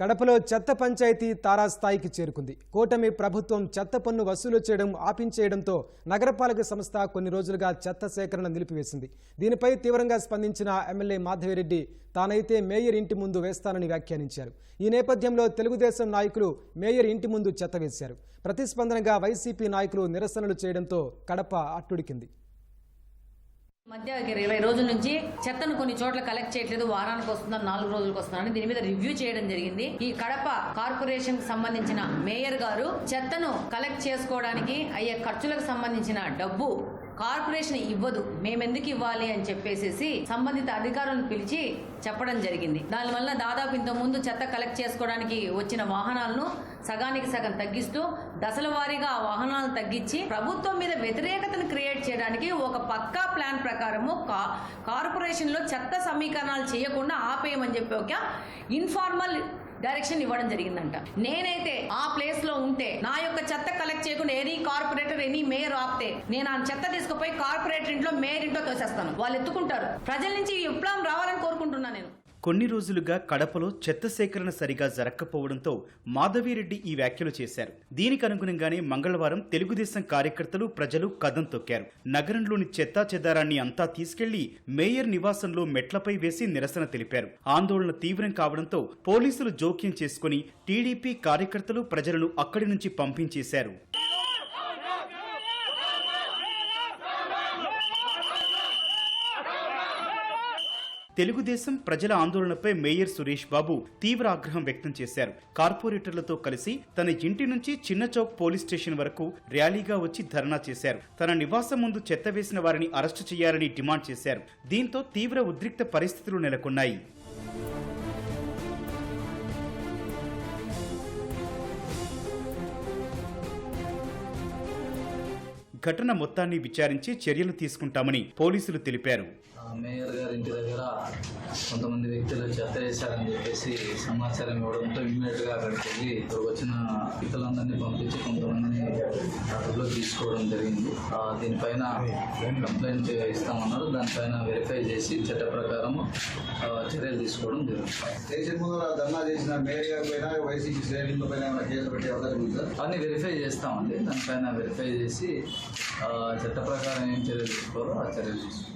కడపలో చెత్త పంచాయతీ తారాస్థాయికి చేరుకుంది. కూటమి ప్రభుత్వం చెత్త పన్ను వసూలు చేయడం ఆపించేయడంతో నగరపాలక సంస్థ కొన్ని రోజులుగా చెత్త సేకరణ నిలిపివేసింది. దీనిపై తీవ్రంగా స్పందించిన ఎమ్మెల్యే మాధవిరెడ్డి తానైతే మేయర్ ఇంటి ముందు వేస్తానని వ్యాఖ్యానించారు. ఈ నేపథ్యంలో తెలుగుదేశం నాయకులు మేయర్ ఇంటి ముందు చెత్త వేశారు. ప్రతిస్పందనగా వైసీపీ నాయకులు నిరసనలు చేయడంతో కడప అట్టుడికింది. మధ్య ఇరవై రోజుల నుంచి చెత్తను కొన్ని చోట్ల కలెక్ట్ చేయట్లేదు. వారానికి వస్తుందని నాలుగు రోజులకు వస్తుందని దీని మీద రివ్యూ చేయడం జరిగింది. ఈ కడప కార్పొరేషన్ సంబంధించిన మేయర్ గారు చెత్తను కలెక్ట్ చేసుకోవడానికి అయ్యే ఖర్చులకు సంబంధించిన డబ్బు కార్పొరేషన్ ఇవ్వదు మేమెందుకు ఇవ్వాలి అని చెప్పేసి సంబంధిత అధికారులను పిలిచి చెప్పడం జరిగింది. దానివల్ల దాదాపు ఇంత ముందు చెత్త కలెక్ట్ చేసుకోవడానికి వచ్చిన వాహనాలను సగానికి సగం తగ్గిస్తూ దశల వారీగా ఆ వాహనాలను తగ్గించి ప్రభుత్వం మీద వ్యతిరేకతను క్రియేట్ చేయడానికి ఒక పక్కా ప్లాన్ ప్రకారము కా- కార్పొరేషన్లో చెత్త సమీకరణాలు చేయకుండా ఆపేయమని చెప్పి ఒక ఇన్ఫార్మల్ డైరెక్షన్ ఇవ్వడం జరిగిందంట. నేనైతే ఆ ప్లేస్లో ఉంటే నా యొక్క చెత్త కలెక్ట్ చేయకుండా ఎనీ కార్పొరేటర్ ఎనీ మేయర్ ఆపితే నేను ఆ చెత్త తీసుకుపోయి కార్పొరేటర్ ఇంట్లో మేయర్ ఇంట్లో తోసేస్తాను వాళ్ళు ఎత్తుకుంటారు. ప్రజల నుంచి ఈ విప్లవం రావాలని కోరుకుంటున్నాను నేను. కొన్ని రోజులుగా కడపలో చెత్త సేకరణ సరిగా జరగకపోవడంతో మాధవిరెడ్డి ఈ వ్యాఖ్యలు చేశారు. దీనికి అనుగుణంగానే మంగళవారం తెలుగుదేశం కార్యకర్తలు ప్రజలు కదం తొక్కారు. నగరంలోని చెత్తా చెదారాన్ని అంతా తీసుకెళ్ళి మేయర్ నివాసంలో మెట్లపై వేసి నిరసన తెలిపారు. ఆందోళన తీవ్రం కావడంతో పోలీసులు జోక్యం చేసుకుని టీడీపీ కార్యకర్తలు ప్రజలను అక్కడి నుంచి పంపించేశారు. తెలుగుదేశం ప్రజల ఆందోళనపై మేయర్ సురేష్ బాబు తీవ్ర ఆగ్రహం వ్యక్తం చేశారు. కార్పొరేటర్లతో కలిసి తన ఇంటి నుంచి చిన్నచౌక్ పోలీస్ స్టేషన్ వరకు ర్యాలీగా వచ్చి ధర్నా చేశారు. తన నివాసం ముందు చెత్త వేసిన వారిని అరెస్టు చేయాలని డిమాండ్ చేశారు. దీంతో తీవ్ర ఉద్రిక్త పరిస్థితులు నెలకొన్నాయి. ఘటన మొత్తాన్ని విచారించి చర్యలు తీసుకుంటామని పోలీసులు తెలిపారు. మేయర్ గారి ఇంటి దగ్గర కొంతమంది వ్యక్తులు చెత్త వేశారని చెప్పేసి సమాచారం ఇవ్వడంతో ఇమ్మీడియట్గా అక్కడికి వెళ్ళి ఇక్కడికి వచ్చిన వ్యక్తులందరినీ పంపించి కొంతమందిని అదుపులో తీసుకోవడం జరిగింది. దీనిపైన కంప్లైంట్ ఇస్తామన్నారు. దానిపైన వెరిఫై చేసి చట్ట ప్రకారం చర్యలు తీసుకోవడం జరుగుతుంది. ధర్నా చేసిన మేయర్ గారి పైన వైసీపీ శ్రేణుల పైన ఏమైనా కేసులు పెట్టే అవకాశం ఉంది? సార్ అవన్నీ వెరిఫై చేస్తామండి. దానిపైన వెరిఫై చేసి ఆ, చట్ట ప్రకారం ఏం చర్యలు తీసుకోవాలో ఆ చర్యలు తీసుకుంటాం